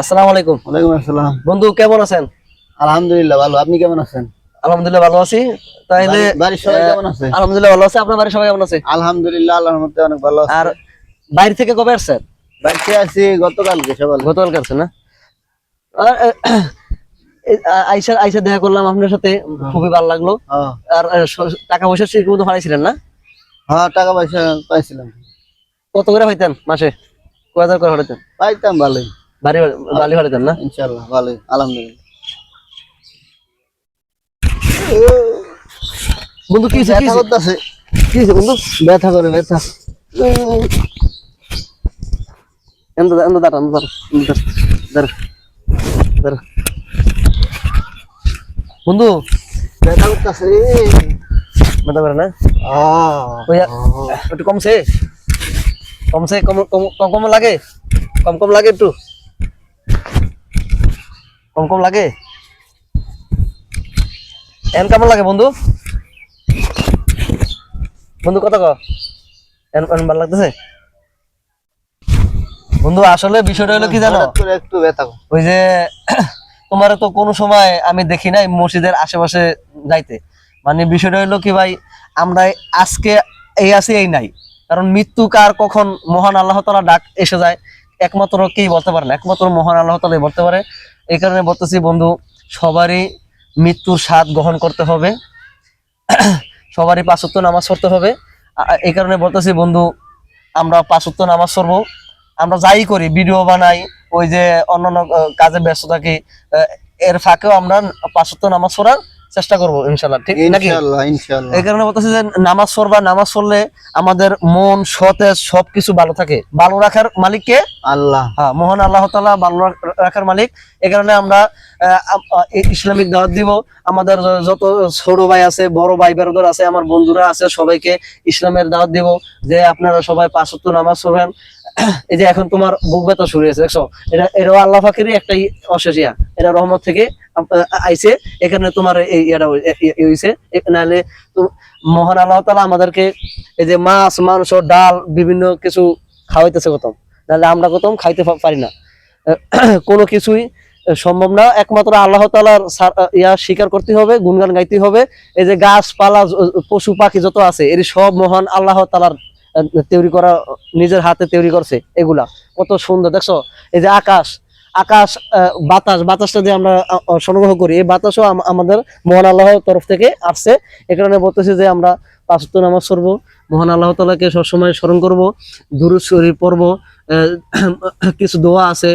আসসালামু আলাইকুম। ওয়ালাইকুম আসসালাম। বন্ধু কেমন আছেন? আলহামদুলিল্লাহ ভালো। আপনি কেমন আছেন? আলহামদুলিল্লাহ ভালো আছি। তাইলে বাড়ির সবাই কেমন আছে? আলহামদুলিল্লাহ ভালো আছে। আপনার বাড়ির সবাই কেমন আছে? আলহামদুলিল্লাহ আল্লাহর মধ্যে অনেক ভালো আছে। আর বাইরে থেকে কবে আসছেন? বাড়িতে আছি গতকালকে সকালে। না? আইসা আইসা দেখা করলাম আপনার সাথে। খুবই ভালো লাগল। হ্যাঁ। আর টাকা পয়সা ঠিক মতো হারাইছিলেন না? হ্যাঁ টাকা পয়সা পাইছিলাম। কত করে পাইতেন মাসে? কয় হাজার করে হারাইতেন পাইতাম ভালোই। Bari bali hole tan na inshallah bali alhamdulillah. Bondhu ki sikhi sikhi ki bondhu betha kore betha endo endo dar endo dar dar dar dar bondhu betha utta se mata bare na ah. Oh, Oya ektu kom se kom se kom kom kom lage kom kom lage ektu কম কম লাগে? N কেমন লাগে বন্ধু? বন্ধু কত ক? N N ভালো লাগতেছে? বন্ধু আসলে বিষয়টা হলো কি জানো? একটু ব্যথা ওই যে তোমার তো কোনো সময় আমি দেখি নাই মসজিদের আশেপাশে যাইতে। মানে বিষয়টা হলো কি ভাই আমরা আজকে এই আছি এই নাই। কারণ মৃত্যু কার কখন মহান আল্লাহ তালা ডাক এসে যায় একমাত্র কেই বলতে পারে না। একমাত্র মহান আল্লাহ তালাই বলতে পারে। এই কারণে বলতেছি, বন্ধু, সবারই মৃত্যুর স্বাদ গ্রহণ করতে হবে। সবারই পাঁচত্ব নামাজ পড়তে হবে। এই কারণে বলতেছি, বন্ধু, আমরা পাঁচত্ব নামাজ পড়ব। আমরা যাই করি, ভিডিও বানাই, ওই যে অন্যান্য কাজে ব্যস্ত থাকি এর ফাঁকেও আমরা পাঁচত্ব নামাজ পড়ার চেষ্টা করব ইনশাল্লাহ। ঠিক নাকি? এই কারণে বলতেছি যে নামাজ পড়বা নামাজ পড়লে আমাদের মন সতেজ সবকিছু ভালো থাকে। ভালো রাখার মালিককে আল্লাহ। হ্যাঁ মহান আল্লাহ তালা ভালো রাখার মালিক। এই কারণে আমরা ইসলামিক দাওয়াত দিব। আমাদের যত ছোট ভাই আছে বড় ভাই বেরোদর আছে আমার বন্ধুরা আছে সবাইকে ইসলামের দাওয়াত দিব। যে আপনারা সবাই পাঁচ ওয়াক্ত নামাজ পড়বেন। এই যে এখন তোমার বুক ব্যথা শুরু হয়েছে দেখছ? এটা এটাও আল্লাহ ফাঁকেরই একটাই অশেষিয়া এটা রহমত থেকে আইছে, এখানে তোমার এই এ- হইছে। নাহলে মহান আল্লাহ তালা আমাদেরকে এই যে মাছ, মাংস, ডাল বিভিন্ন কিছু খাওয়াইতেছে কত নাহলে আমরা কত খাইতে পারি না। কোনো কিছুই সম্ভব না। একমাত্র আল্লাহ তালার ইয়া স্বীকার করতে হবে গুনগান গাইতে হবে। এই যে গাছপালা পশু, পাখি যত আছে, এর সব মহান আল্লাহ তালার তৈরি করা, নিজের হাতে তৈরি করছে, এগুলা। কত সুন্দর, দেখছ? এই যে আকাশ আকাশ বাতাস, বাতাসটা যে আমরা সংগ্রহ করি, এই বাতাসও আমাদের মহান আল্লাহর তরফ থেকে আসছে। এ কারণে বলতেছি যে আমরা পাঁচত্ব নামাজ পড়ব, মহান আল্লাহ তালাকে সবসময় স্মরণ করব, দুরুদ শরীফ পড়ব কিছু দোয়া আছে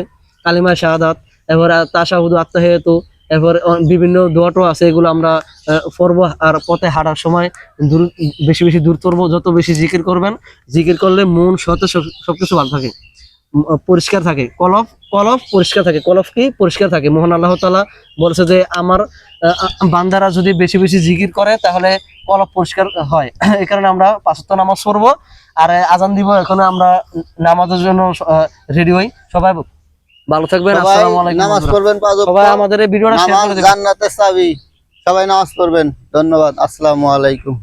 কালিমা শাহাদাত এবার তাসাহুদু আত্মাহেতু অ- বিভিন্ন দোয়াটো আছে, এগুলো আমরা পড়ব আর পথে হাঁটার সময় দূর বেশি বেশি দূর করব যত বেশি জিকির করবেন, জিকির করলে মন সতে সব- সবকিছু ভালো থাকে। পরিষ্কার থাকে। কলফ কলফ পরিষ্কার থাকে। কলফ কি? পরিষ্কার থাকে। মোহন আল্লাহ তালা বলছে যে আমার বান্দারা যদি বেশি বেশি জিকির করে তাহলে কলফ পরিষ্কার হয়। এই কারণে আমরা পাঁচত্ব নামাজ পড়ব। আর আজান দিব এখন আমরা নামাজের জন্য রেডি হই। সবাই ভালো থাকবেন। সবাই আসসালামু আলাইকুম নামাজ পড়বেন সবাই আমাদের এই ভিডিওটা শেয়ার করে দেবেন। জান্নাতের চাবি। সবাই নামাজ পড়বেন। ধন্যবাদ। আসসালামু আলাইকুম।